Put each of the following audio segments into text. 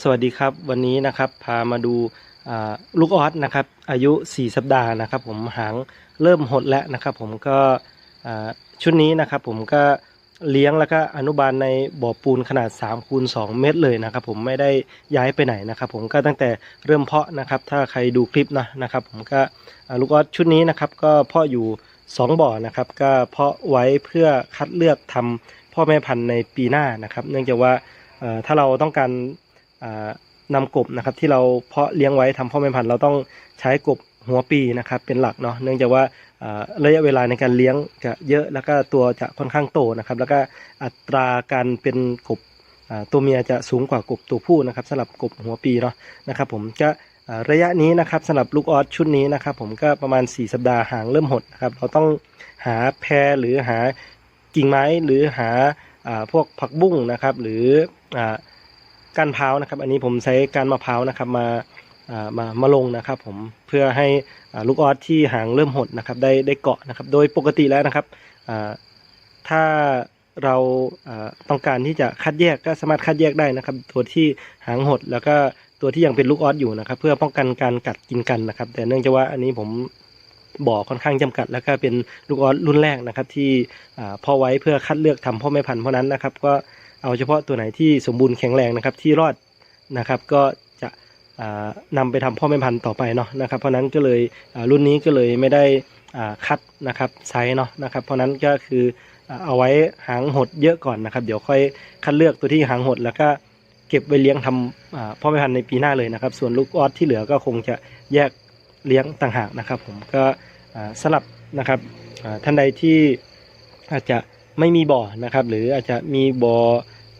สวัสดีครับ วันนี้นะครับพามาดูลูกออสนะครับอายุ 4 สัปดาห์นะครับ ผมหางเริ่มหดแล้วนะครับ ผมก็ชุดนี้นะครับ ผมก็เลี้ยงแล้วก็อนุบาลในบ่อปูนขนาด3คูณ2เมตรเลยนะครับ ผมไม่ได้ย้ายไปไหนนะครับ ผมก็ตั้งแต่เริ่มเพาะนะครับ ถ้าใครดูคลิปนะนะครับ ผมก็ลูกออสชุดนี้นะครับ ก็เพาะอยู่ 2 บ่อนะครับ ก็เพาะไว้เพื่อคัดเลือกทำพ่อแม่พันธุ์ในปีหน้านะครับ เนื่องจากว่าถ้าเราต้องการ อ่านำกบนะครับที่เราเพาะเลี้ยงไว้ทำพ่อแม่พันธุ์เราต้องใช้กบหัวปีนะครับเป็นหลักเนาะเนื่องจากว่าระยะเวลาในการเลี้ยงจะเยอะแล้วก็ตัวจะค่อนข้างโตนะครับ แล้วก็อัตราการเป็นกบตัวเมียจะสูงกว่ากบตัวผู้นะครับสำหรับกบหัวปีเนาะนะครับ ผมก็ระยะนี้นะครับสำหรับลูกออสชุดนี้นะครับ ผมก็ประมาณ 4 สัปดาห์หางเริ่มหดนะครับเราต้องหาแพรหรือหากิ่งไม้หรือหาอพวกผักบุ้งนะครับ หรือ ก้านพร้าวนะครับ อันนี้ผมใช้ก้านมะพร้าวนะครับมาามามาลงนะครับผมเพื่อให้ลูกออสที่หางเริ่มหดนะครับได้ได้เกาะนะครับ โดยปกติแล้วนะครับถ้าเราาต้องการที่จะคัดแยกก็สามารถคัดแยกได้นะครับ ตัวที่หางหดแล้วก็ตัวที่ยังเป็นลูกออสอยู่นะครับ เพื่อป้องกันการกัดกินกันนะครับ แต่เนื่องจากว่าอันนี้ผมบ่อค่อนข้างจำกัด แล้วก็เป็นลูกออสรุ่นแรกนะครับ ที่อพ่อไว้เพื่อคัดเลือกทำพ่อแม่พันธุ์เพราะนั้นนะครับ ก็ เอาเฉพาะตัวไหนที่สมบูรณ์แข็งแรงนะครับที่รอดนะครับก็จะอ่านำไปทำพ่อแม่พันธุ์ต่อไปเนาะนะครับเพราะนั้นก็เลยรุ่นนี้ก็เลยไม่ได้คัดนะครับไซส์เนาะนะครับเพราะนั้นก็คือเอาไว้หางหดเยอะก่อนนะครับ เดี๋ยวค่อยคัดเลือกตัวที่หางหดแล้วก็เก็บไว้เลี้ยงทำอ่าพ่อแม่พันธุ์ในปีหน้าเลยนะครับ ส่วนลูกออสที่เหลือก็คงจะแยกเลี้ยงต่างหากนะครับ ผมก็สลับนะครับท่านใดที่อาจจะ ไม่มีบ่อนะครับ หรืออาจจะมีบ่อ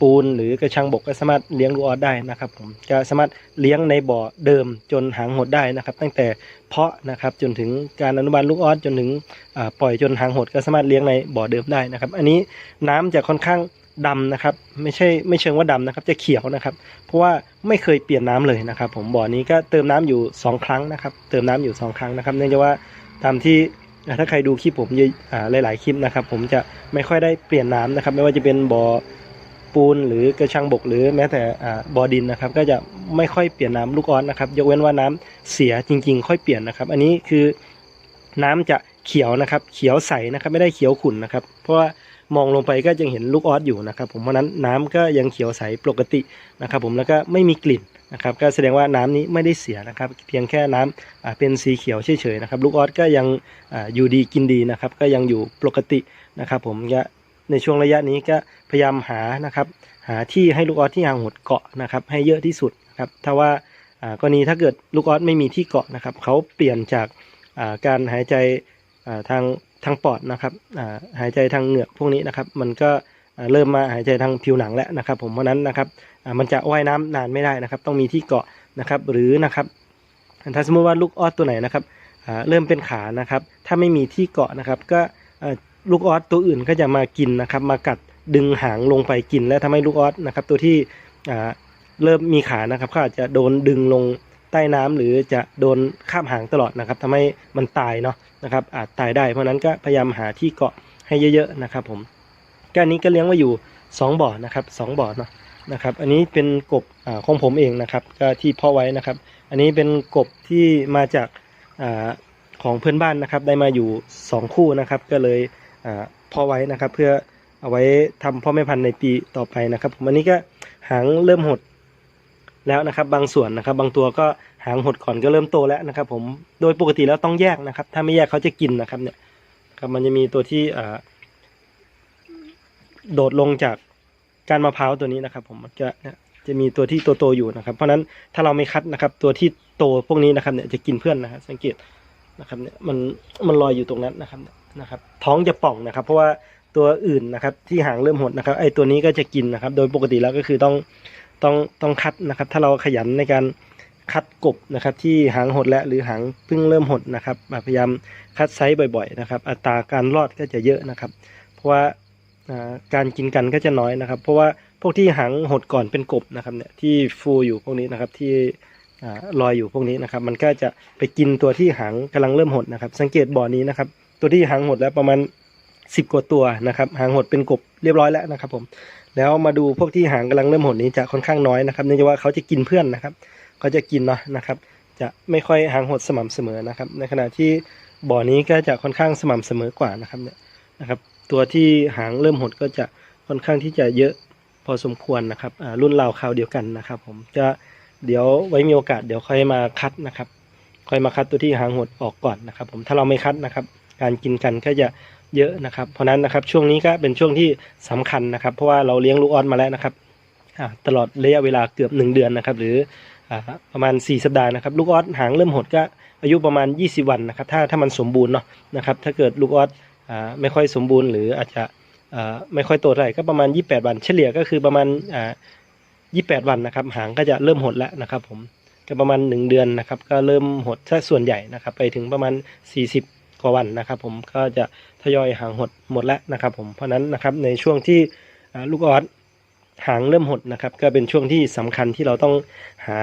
ปูนหรือกระชังบกก็สามารถเลี้ยงลูกออสได้นะครับ ผมจะสามารถเลี้ยงในบ่อเดิมจนหางหดได้นะครับ ตั้งแต่เพาะนะครับจนถึงการอนุบาลลูกออสจนถึงปล่อยจนหางหดก็สามารถเลี้ยงในบ่อเดิมได้นะครับ อันนี้น้ำจะค่อนข้างดำนะครับไม่ใช่ไม่เชิงว่าดำนะครับจะเขียวนะครับ เพราะว่าไม่เคยเปลี่ยนน้ำเลยนะครับ ผมบ่อนี้ก็เติมน้ำอยู่สองครั้งนะครับ เติมน้ำอยู่สองครั้งนะครับ เนื่องจากว่าตามที่ ถ้าใครดูคลิปผมเยอะหลายๆคลิปนะครับ ผมจะไม่ค่อยได้เปลี่ยนน้ำนะครับ ไม่ว่าจะเป็นบ่อปูนหรือกระชังบกหรือแม้แต่อ่าบ่อดินนะครับ ก็จะไม่ค่อยเปลี่ยนน้ำลูกออสนะครับ ยกเว้นว่าน้ำเสียจริง ๆ ค่อยเปลี่ยนนะครับ อันนี้คือน้ำจะเขียวนะครับ เขียวใสนะครับ ไม่ได้เขียวขุ่นนะครับ เพราะว่ามองลงไปก็ยังเห็นลูกออสอยู่นะครับ ผมเพราะนั้นน้ำก็ยังเขียวใสปกตินะครับ ผมแล้วก็ไม่มีกลิ่น นะครับก็แสดงว่าน้ำนี้ไม่ได้เสียนะครับ เพียงแค่น้ำอ่าเป็นสีเขียวเฉยๆนะครับลูกออสก็ยังออยู่ดีกินดีนะครับ ก็ยังอยู่ปกตินะครับ ผมก็ในช่วงระยะนี้ก็พยายามหานะครับ หาที่ให้ลูกออสที่ห่างหดเกาะนะครับ ให้เยอะที่สุดครับถ้าว่ากรณีถ้าเกิดลูกออสไม่มีที่เกาะนะครับเขาเปลี่ยนจากการหายใจทางทางปอดนะครับหายใจทางเหงือกพวกนี้นะครับ มันก็ เริ่มมาหายใจทางผิวหนังแล้วนะครับ ผมเพราะนั้นนะครับมันจะว่ายน้ำนานไม่ได้นะครับ ต้องมีที่เกาะนะครับ หรือนะครับถ้าสมมติว่าลูกออสตัวไหนนะครับเริ่มเป็นขานะครับ ถ้าไม่มีที่เกาะนะครับ ก็ลูกออสตัวอื่นก็จะมากินนะครับ มากัดดึงหางลงไปกิน และทำให้ลูกออสนะครับ ตัวที่เริ่มมีขานะครับก็อาจจะโดนดึงลงใต้น้ำหรือจะโดนข้ามหางตลอดนะครับทำให้มันตายเนาะนะครับ อาจตายได้เพราะนั้นก็พยายามหาที่เกาะให้เยอะๆนะครับผม ก็อันนี้ก็เลี้ยงไว้อยู่สองบ่อนะครับสองบ่อเนาะนะครับ อันนี้เป็นกบอของผมเองนะครับก็ที่เพาะไว้นะครับ อันนี้เป็นกบที่มาจากอของเพื่อนบ้านนะครับ ได้มาอยู่ 2 คู่นะครับ ก็เลยอ่าเพอไว้นะครับ เพื่อเอาไว้ทำพ่อแม่พันธุ์ในปีต่อไปนะครับผมอันนี้ก็หางเริ่มหดแล้วนะครับ บางส่วนนะครับ บางตัวก็หางหดก่อนก็เริ่มโตแล้วนะครับ ผมโดยปกติแล้วต้องแยกนะครับ ถ้าไม่แยกเขาจะกินนะครับเนี่ยครับมันจะมีตัวที่อ่า โดดลงจากการมะพร้าวตัวนี้นะครับ ผมมันจะจะมีตัวที่โตๆอยู่นะครับ เพราะฉะนั้นถ้าเราไม่คัดนะครับ ตัวที่โตพวกนี้นะครับเนี่ยจะกินเพื่อนนะครับสังเกตนะครับเนี่ยมันมันลอยอยู่ตรงนั้นนะครับนะครับ ท้องจะป่องนะครับ เพราะว่าตัวอื่นนะครับที่หางเริ่มหดนะครับ ไอตัวนี้ก็จะกินนะครับ โดยปกติแล้วก็คือต้องต้องต้องคัดนะครับ ถ้าเราขยันในการคัดกบนะครับที่หางหดแล้วหรือหางเพิ่งเริ่มหดนะครับพยายามคัดไซส์บ่อย ๆ นะครับ อัตราการรอดก็จะเยอะนะครับ เพราะว่า การกินกันก็จะน้อยนะครับ เพราะว่าพวกที่หางหดก่อนเป็นกบนะครับเนี่ยที่ฟูอยู่พวกนี้นะครับที่ลอยอยู่พวกนี้นะครับ มันก็จะไปกินตัวที่หางกำลังเริ่มหดนะครับ สังเกตบ่อนี้นะครับ ตัวที่หางหดแล้วประมาณสิบกว่าตัวนะครับ หางหดเป็นกบเรียบร้อยแล้วนะครับ ผม แล้วมาดูพวกที่หางกำลังเริ่มหดนี้จะค่อนข้างน้อยนะครับเนื่องจากว่าเขาจะกินเพื่อนนะครับเขาจะกินเนาะนะครับ จะไม่ค่อยหางหดสม่ำเสมอนะครับ ในขณะที่บ่อนี้ก็จะค่อนข้างสม่ำเสมอกว่านะครับเนี่ยนะครับ ตัวที่หางเริ่มหดก็จะค่อนข้างที่จะเยอะพอสมควรนะครับรุ่นราวคราวเดียวกันนะครับ ผมจะเดี๋ยวไว้มีโอกาสเดี๋ยวค่อยมาคัดนะครับ ค่อยมาคัดตัวที่หางหดออกก่อนนะครับ ผมถ้าเราไม่คัดนะครับ การกินกันก็จะเยอะนะครับ เพราะนั้นนะครับช่วงนี้ก็เป็นช่วงที่สำคัญนะครับ เพราะว่าเราเลี้ยงลูกออสมาแล้วนะครับตลอดระยะเวลาเกือบหนึ่งเดือนนะครับ หรืออประมาณ 4 สัปดาห์นะครับ ลูกออสหางเริ่มหดก็อายุประมาณ 20 วันนะครับ ถ้าถ้ามันสมบูรณ์เนาะนะครับ ถ้าเกิดลูกออสอ่า ไม่ค่อยสมบูรณ์ หรืออาจจะไม่ค่อยโตเท่าไหร่ก็ประมาณ 28 วัน เฉลี่ยก็คือประมาณอ่า28 วันนะครับ หางก็จะเริ่มหดแล้วนะครับ ผมก็ประมาณ 1 เดือนนะครับ ก็เริ่มหดซะส่วนใหญ่นะครับ ไปถึงประมาณ 40 กว่าวันนะครับ ผมก็จะทยอยหางหดหมดแล้วนะครับ ผมเพราะนั้นนะครับในช่วงที่ลูกออสหางเริ่มหดนะครับ ก็เป็นช่วงที่สำคัญที่เราต้องหา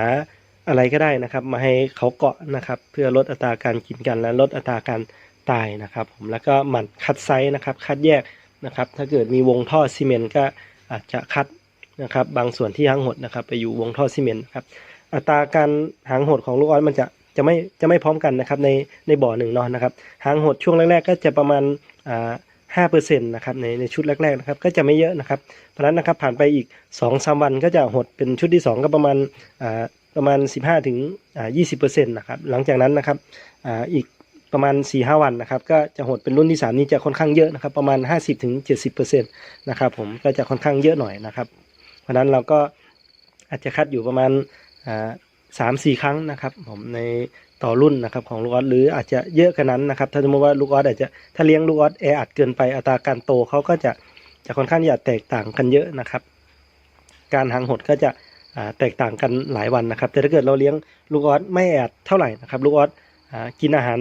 อะไรก็ได้นะครับ มาให้เขาเกาะนะครับ เพื่อลดอัตราการกินกันและลดอัตราการ ตายนะครับผมแล้วก็หมั่นคัดไซส์นะครับ คัดแยกนะครับ ถ้าเกิดมีวงท่อซีเมนต์ก็อาจจะคัดนะครับ บางส่วนที่หางหดนะครับ ไปอยู่วงท่อซีเมนต์ครับ อัตราการหางหดของลูกออสมันจะจะไม่จะไม่พร้อมกันนะครับในในบ่อหนึ่งเนาะนะครับ หางหดช่วงแรก ๆ ก็จะประมาณอ่าห้าเปอร์เซ็นต์นะครับในในชุดแรกๆนะครับก็จะไม่เยอะนะครับ เพราะนั้นนะครับผ่านไปอีก2องสาวันก็จะหดเป็นชุดที่2ก็ประมาณอ่าประมาณ15ถึงอ่า20เปอร์เซ็นต์นะครับหลังจากนั้นนะครับอ่าอีก ประมาณ4ีหวันนะครับก็จะหดเป็นรุ่นที่ 3 นี้จะค่อนข้างเยอะนะครับประมาณ 50ถึง70เปอร์เซ็นต์นะครับผมก็จะค่อนข้างเยอะหน่อยนะครับ เพราะนั้นเราก็อาจจะคัดอยู่ประมาณสามสี่ครั้งนะครับผมในต่อรุ่นนะครับของลูกออสหรืออาจจะเยอะกว่านั้นนะครับ ถ้าสมมติว่าลูกออสอาจจะถ้าเลี้ยงลูกออสแออัดเกินไปอัตราการโตเขาก็จะจะค่อนข้างจะแตกต่างกันเยอะนะครับ การหางหดก็จะแตกต่างกันหลายวันนะครับ แต่ถ้าเกิดเราเลี้ยงลูกออสไม่แออัดเท่าไหร่นะครับลูกออสอ่ากินอาหาร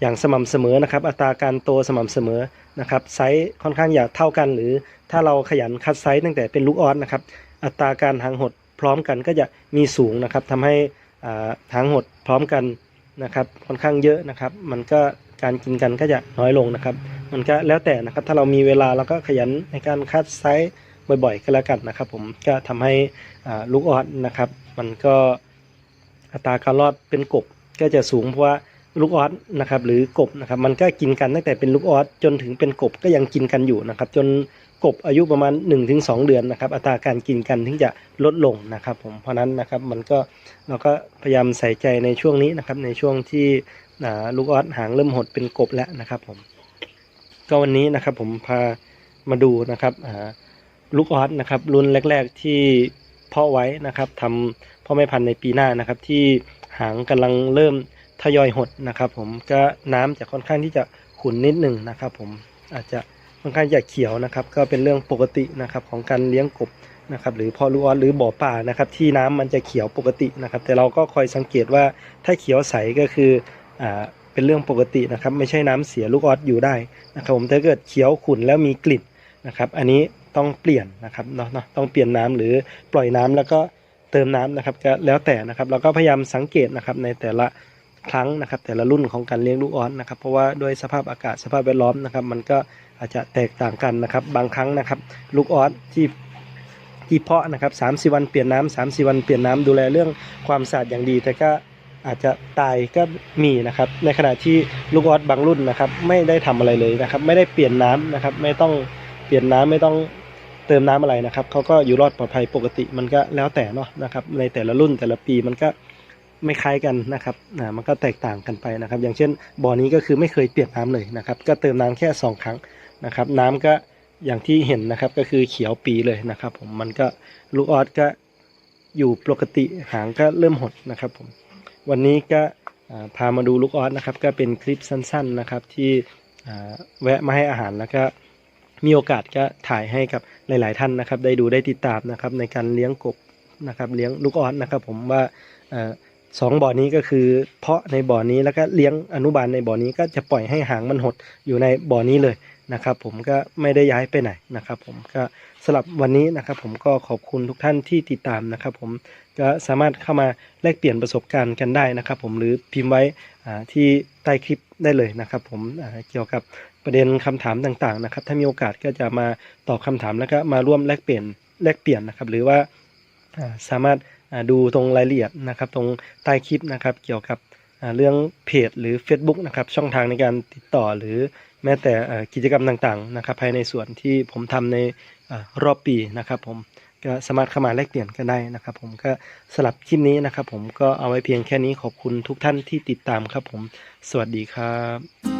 อย่างสม่ำเสมอนะครับ อัตราการโตสม่ำเสมอนะครับไซส์ค่อนข้างอยากเท่ากัน หรือถ้าเราขยันคัดไซส์ตั้งแต่เป็นลูกออสนะครับอัตราการหางหดพร้อมกันก็จะมีสูงนะครับทำให้อ่าหางหดพร้อมกันนะครับค่อนข้างเยอะนะครับ มันก็การกินกันก็จะน้อยลงนะครับ มันก็แล้วแต่นะครับถ้าเรามีเวลาเราก็ขยันในการคัดไซส์บ่อยๆก็แล้วกันนะครับ ผมก็ทำให้ลูกออสนะครับ มันก็อัตราการรอดเป็นกบก็จะสูงเพราะว่า ลูกออสนะครับหรือกบนะครับมันก็กินกันตั้งแต่เป็นลูกออสจนถึงเป็นกบก็ยังกินกันอยู่นะครับ จนกบอายุประมาณ 1-2 เดือนนะครับอัตราการกินกันถึงจะลดลงนะครับผมเพราะนั้นนะครับมันก็เราก็พยายามใส่ใจในช่วงนี้นะครับในช่วงที่ลูกออสหางเริ่มหดเป็นกบแล้วนะครับผมก็วันนี้นะครับผมพามาดูนะครับลูกออสนะครับรุ่นแรก ๆที่เพาะไว้นะครับทำพ่อแม่พันธุ์ในปีหน้านะครับที่หางกำลังเริ่ม ทยอยหดนะครับผมก็น้ำจะค่อนข้างที่จะขุ่นนิดหนึ่งนะครับผมอาจจะค่อนข้างจะเขียวนะครับ ก็เป็นเรื่องปกตินะครับของการเลี้ยงกบนะครับหรือพอลูออสหรือบ่อป่านะครับ ที่น้ำมันจะเขียวปกตินะครับ แต่เราก็คอยสังเกตว่าถ้าเขียวใสก็คืออ่าเป็นเรื่องปกตินะครับ ไม่ใช่น้ำเสียลูกออสอยู่ได้นะครับผมถ้าเกิดเขียวขุ่นแล้วมีกลิ่นนะครับ อันนี้ต้องเปลี่ยนนะครับเนาะเนาะต้องเปลี่ยนน้ำหรือปล่อยน้ำแล้วก็เติมน้ำนะครับก็แล้วแต่นะครับเราก็พยายามสังเกตนะครับในแต่ละ ครั้งนะครับ แต่ละรุ่นของการเลี้ยงลูกออสนะครับ เพราะว่าด้วยสภาพอากาศสภาพแวดล้อมนะครับ มันก็อาจจะแตกต่างกันนะครับ บางครั้งนะครับ ลูกออสที่ที่เพาะนะครับสามสิวันเปลี่ยนน้ำสามสิวันเปลี่ยนน้ำดูแลเรื่องความสะอาดอย่างดี แต่ก็อาจจะตายก็มีนะครับ ในขณะที่ลูกออสบางรุ่นนะครับ ไม่ได้ทำอะไรเลยนะครับ ไม่ได้เปลี่ยนน้ำนะครับ ไม่ต้องเปลี่ยนน้ำไม่ต้องเติมน้ำอะไรนะครับเขาก็อยู่รอดปลอดภัยปกติมันก็แล้วแต่เนาะนะครับ ในแต่ละรุ่นแต่ละปีมันก็ ไม่คล้ายกันนะครับอ่ามันก็แตกต่างกันไปนะครับ อย่างเช่นบ่อนี้ก็คือไม่เคยเปลี่ยนน้ำเลยนะครับ ก็เติมน้ำแค่สองครั้งนะครับ น้ำก็อย่างที่เห็นนะครับก็คือเขียวปีเลยนะครับผมมันก็ลูกออสก็อยู่ปกติหางก็เริ่มหดนะครับผมวันนี้ก็อ่าพามาดูลูกออสนะครับก็เป็นคลิปสั้นๆนะครับที่อ่าแวะมาให้อาหารแล้วก็มีโอกาสก็ถ่ายให้กับหลาย ๆ ท่านนะครับ ได้ดูได้ติดตามนะครับในการเลี้ยงกบนะครับเลี้ยงลูกออสนะครับ ผมว่าอ่อ สองบ่อนี้ก็คือ เพาะในบ่อนี้แล้วก็เลี้ยงอนุบาลในบ่อนี้ก็จะปล่อยให้หางมันหดอยู่ในบ่อนี้เลยนะครับ ผมก็ไม่ได้ย้ายไปไหนนะครับ ผมก็สำหรับวันนี้นะครับ ผมก็ขอบคุณทุกท่านที่ติดตามนะครับ ผมก็สามารถเข้ามาแลกเปลี่ยนประสบการณ์กันได้นะครับ ผมหรือพิมพ์ไว้ที่ใต้คลิปได้เลยนะครับ ผมเกี่ยวกับประเด็นคำถามต่างๆนะครับ ถ้ามีโอกาสก็จะมาตอบคำถามแล้วก็มาร่วมแลกเปลี่ยนแลกเปลี่ยนนะครับ หรือว่าสามารถ ดูตรงรายละเอียดนะครับ ตรงใต้คลิปนะครับ เกี่ยวกับเรื่องเพจหรือ Facebook นะครับ ช่องทางในการติดต่อหรือแม้แต่กิจกรรมต่างๆนะครับ ภายในส่วนที่ผมทำในอรอบปีนะครับ ผมก็สามารถเข้ามาแลกเปลี่ยนกันได้นะครับ ผมก็สลับคลิปนี้นะครับ ผมก็เอาไว้เพียงแค่นี้ขอบคุณทุกท่านที่ติดตามครับ ผมสวัสดีครับ